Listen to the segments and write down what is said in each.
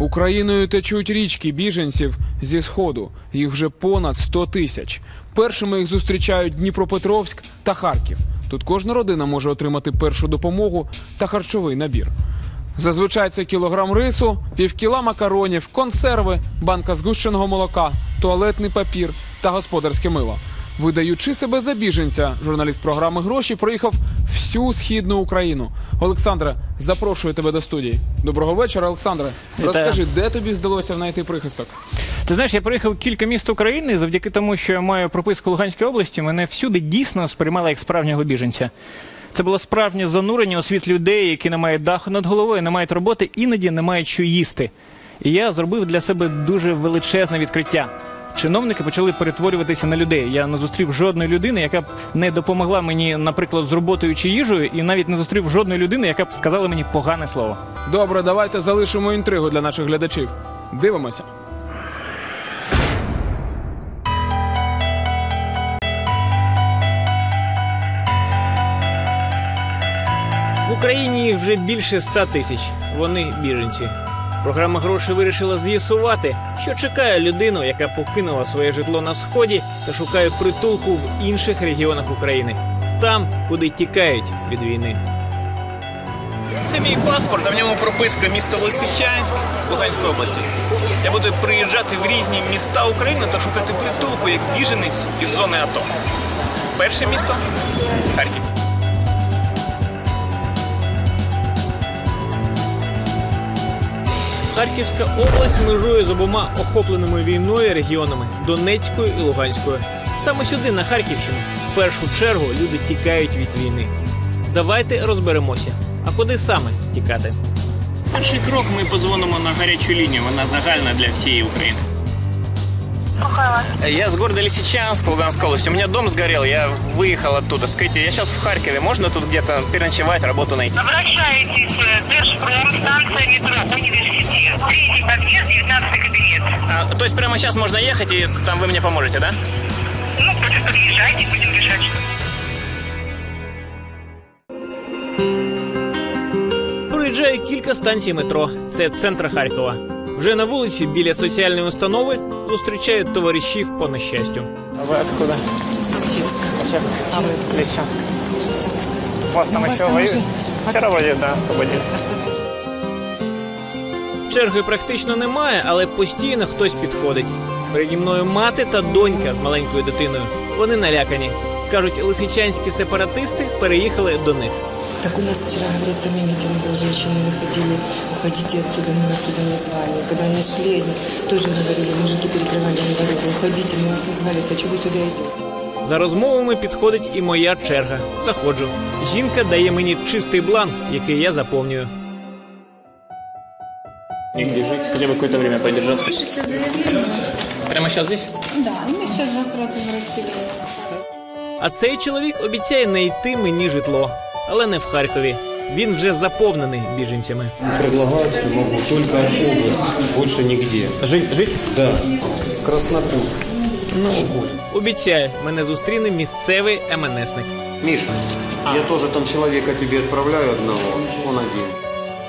Україною течуть річки біженців зі сходу. Їх вже понад 100 тисяч. Першими їх зустрічають Дніпропетровськ та Харків. Тут кожна родина може отримати першу допомогу та харчовий набір. Зазвичай це кілограм рису, півкіла макаронів, консерви, банка згущеного молока, туалетний папір та господарське мило. Видаючи себе за біженця, журналіст програми гроші проїхав всю східну Україну. Олександре, запрошую тебе до студії. Доброго вечора, Олександре. Розкажи, де тобі здалося знайти прихисток? Ти знаєш, я приїхав кілька міст України завдяки тому, що я маю прописку Луганської області. Мене всюди дійсно сприймали як справжнього біженця. Це було справжнє занурення у світ людей, які не мають даху над головою, не мають роботи, іноді не мають що їсти. І я зробив для себе дуже величезне відкриття. Чиновники почали перетворюватися на людей. Я не зустрів жодної людини, яка б не допомогла мені, наприклад, з роботою чи їжею, і навіть не зустрів жодної людини, яка б сказала мені погане слово. Добре, давайте залишимо інтригу для наших глядачів. Дивимося. В Україні їх вже більше ста тисяч. Вони біженці. Програма грошей вирішила з'ясувати, що чекає людину, яка покинула своє житло на сході та шукає притулку в інших регіонах України, там, куди тікають від війни. Це мій паспорт, а в ньому прописка місто Лисичанськ Луганської області. Я буду приїжджати в різні міста України та шукати притулку як біженець із зони АТО. Перше місто Харків. Харківська область межує з обома охопленими війною регіонами Донецькою і Луганською. Саме сюди, на Харківщину, в першу чергу люди тікають від війни. Давайте розберемося. А куди саме тікати? Перший крок ми позвонимо на гарячу лінію. Вона загальна для всієї України. Я с города Лисичанск, Луганской области. У меня дом сгорел, я выехал оттуда. Скажите, я сейчас в Харькове, можно тут где-то переночевать, работу найти? Обращайтесь в Держпром, станция метро Университет. Третий подъезд, 19 кабинет. А, то есть прямо сейчас можно ехать, и там вы мне поможете, да? Ну, подъезжайте, будем решать, что. Проїжджаю кілька станцій метро. Це центр Харкова. Вже на вулиці біля соціальної установи зустрічаю товаришів по нещастю. А ви откуда? Савчевск. Лисичанск. А вы откуда? У вас там Ну, у вас еще там воюют? уже- Вчера вроде, да. Освободили. Черги практично немає, але постійно хтось підходить. Переді мною мати та донька з маленькою дитиною. Вони налякані. Кажуть, лисичанські сепаратисти переїхали до них. Так у нас вчера, говорят, там и митинг был, женщины выходили, уходите отсюда, мы вас сюда не звали. Когда они шли, они тоже говорили, мужики перекрывали им дорогу, уходите, мы вас не звали, а чего вы сюда идете? За розмовами підходить і моя черга. Заходжу. Жінка дає мені чистий бланк, який я заповнюю. Нигде жить, хотя бы какое-то время подержаться. Прямо сейчас здесь? Да, и мы сейчас вас сразу в расселение. А цей чоловік обіцяє знайти мені житло, але не в Харкові. Він вже заповнений біженцями. Предлагать могу только область, больше нигде. Жить, жить? Да, Краснопур. Обіцяє, мене зустріне місцевий МНСник. Миша, я тоже там человека тебе отправляю одного, он один.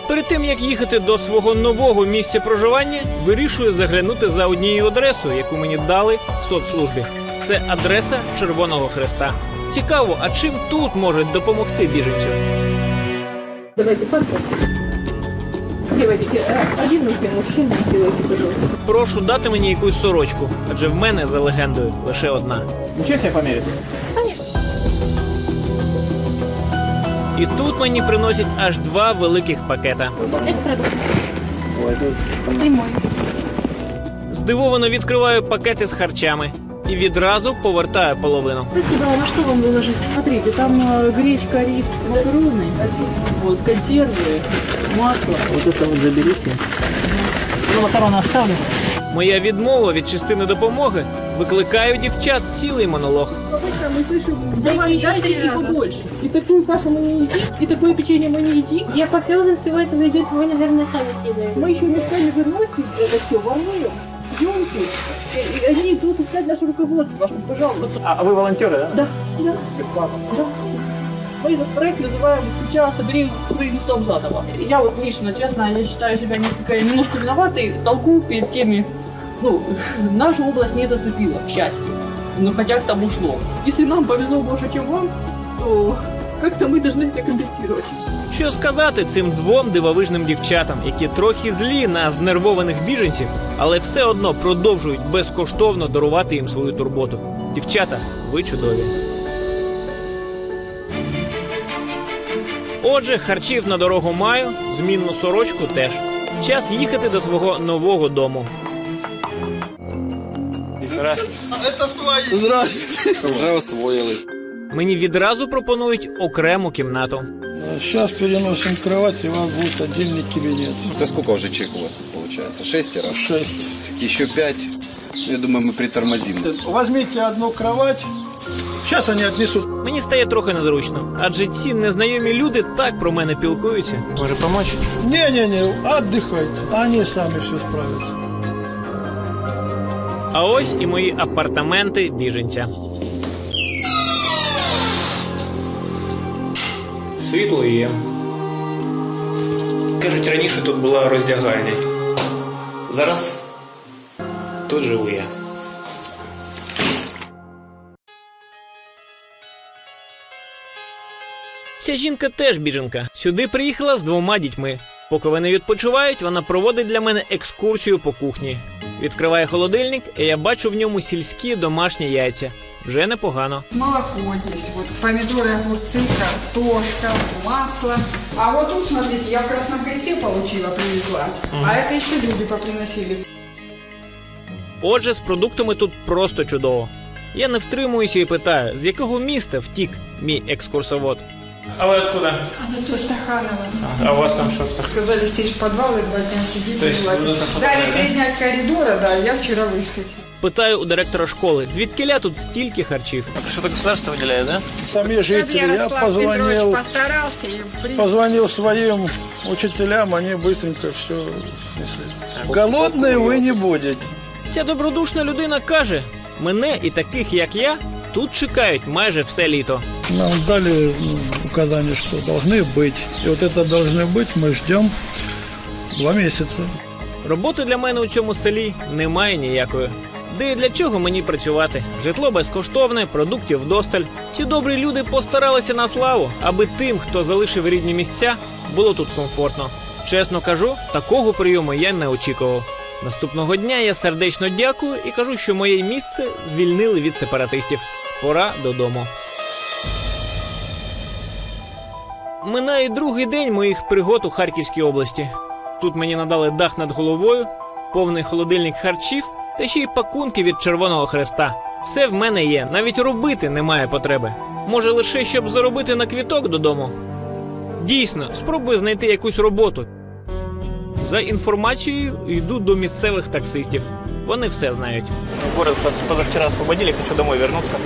Перед тим як їхати до свого нового місця проживання, вирішую заглянути за однією адресою, яку мені дали в соцслужбі. Це адреса Червоного Хреста. Цікаво, а чим тут можуть допомогти біженцю? Давайте паспорт. А, один мужчина, сделайте, пожалуйста. Прошу дати мені якусь сорочку, адже в мене за легендою лише одна. Ничего себе померить? І тут мені приносять аж два великих пакета. Здивовано відкриваю пакети з харчами і відразу повертаю половину. Спасибо, а на что вам выложить? Смотрите, там э, гречка, рис, макароны, вот консервы, масло. вот это вот заберите. Ну, макароны оставлю. Моя відмова від частини допомоги викликає у дівчат цілий монолог. Мы слышим, давай, дайте и побольше. И такую кашу мы не едим, и такое печенье мы не едим. Я по слезам всего этого идет, вы, наверное, сами кидаем. Мы еще не стали выносить это все, воруем. Съемки. И они идут искать наше руководство, пожалуйста. А вы волонтеры, да? Да, да, Бесплатно. да. Мы этот проект называем «Сейчас собери свои листов заново». Я вот лично, честно, я считаю себя несколько, немножко виноватой, толку перед теми, ну, наша область не зацепила, к счастью. Но хотя к тому шло. Если нам повезло больше, чем вам, то как-то мы должны это компенсировать. Що сказати цим двом дивовижним дівчатам, які трохи злі на знервованих біженців, але все одно продовжують безкоштовно дарувати їм свою турботу. Дівчата, ви чудові. Отже, харчів на дорогу маю, змінну сорочку теж. Час їхати до свого нового дому. Вже освоїли. Мені відразу пропонують окрему кімнату. Сейчас переносим кровать, и у вас будет отдельный кабинет. Это сколько уже человек у вас тут получается? Шестеро? Шесть. Еще пять. Я думаю, мы притормозим. Возьмите одну кровать. Сейчас они отнесут. Мені стає трохи незручно, адже ці незнайомі люди так про мене пілкуються. Може, помочь? Не-не-не, отдыхайте. Они сами все справятся. А ось і мої апартаменти біженця. Світло є. Кажуть, раніше тут була роздягальня. Зараз тут живу я. Ця жінка теж біженка. Сюди приїхала з двома дітьми. Поки вони відпочивають, вона проводить для мене екскурсію по кухні. Відкриває холодильник, і я бачу в ньому сільські домашні яйця. Вже непогано. Молоко есть, вот помидоры, огурцы, картошка, масло. А вот тут, смотрите, я в Красном Кресте получила, привезла. А это еще люди поприносили. Отже, з продуктами тут просто чудово. Я не втримуюся і питаю, з якого міста втік мій екскурсовод. А ви откуда? Со Стаханова. А у вас там що? Сказали, сесть в подвал и два дня сидеть. То есть, вылазить. ну, это что Дали такое, три дня коридора, да, я вчера выскочила. Питаю у директора школи, звідкиля тут стільки харчів. Что-то государство выделяет, да? Сами жители, я позвонил, постарался и принес. позвонил своим учителям, они быстренько все снесли. Голодные вы не будете. Ця добродушна людина каже: мене і таких, як я, тут чекають майже все літо. Нам дали ну, указание, что должны быть. И вот это должны быть мы ждем два месяца. Роботи для мене у цьому селі немає ніякої. Де і для чого мені працювати? Житло безкоштовне, продуктів вдосталь. Ці добрі люди постаралися на славу, аби тим, хто залишив рідні місця, було тут комфортно. Чесно кажу, такого прийому я не очікував. Наступного дня я сердечно дякую і кажу, що моє місце звільнили від сепаратистів. Пора додому. Минає другий день моїх пригод у Харківській області. Тут мені надали дах над головою, повний холодильник харчів та ще й пакунки від Червоного Хреста. Все в мене є, навіть робити немає потреби. Може, лише щоб заробити на квіток додому. Дійсно, спробую знайти якусь роботу. За інформацією йду до місцевих таксистів. Вони все знають. Город поз- позавчера освободили, хочу домой вернуться.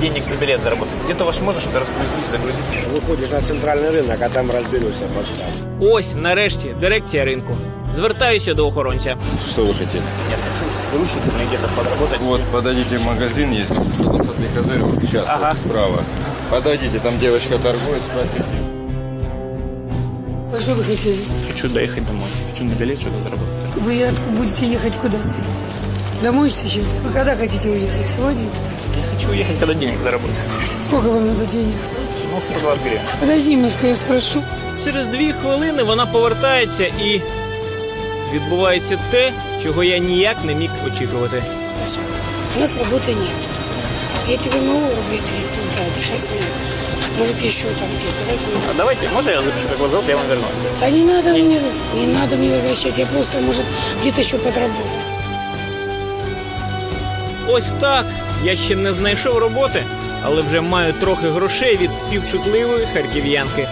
Денег на билет заработать. Где-то ваш можно что-то разгрузить, загрузить? Выходишь на центральный рынок, а там разберешься по штату. Ось, нарешті, дирекція ринку. Звертаюся до охоронця. Что вы хотели? Я хочу грузчиком или где-то подработать. Вот, подойдите в магазин, есть 20 козырь, сейчас Ага. вот справа. Подойдите, там девочка торгует, спросите. А что вы хотели? Хочу доехать домой. Хочу на билет что-то заработать. Вы будете ехать куда? Домой сейчас? Вы когда хотите уехать? Сегодня? Я хочу уехать, когда денег заработать. Сколько вам надо денег? Ну, 120 гривен. Подожди немножко, я спрошу. Через дві хвилини вона повертається і відбувається те, чого я ніяк не міг очікувати. Саша, у нас работы нет. Я тебе могу рублей 30 дать, сейчас. Может, еще там где-то возьму. А давайте, можно я запишу, как вас зовут, я вам верну? Да не надо мне, не надо мне возвращать. Я просто, может, где-то еще подработаю. Ось так. Я ще не знайшов роботи, але вже маю трохи грошей від співчутливої харків'янки.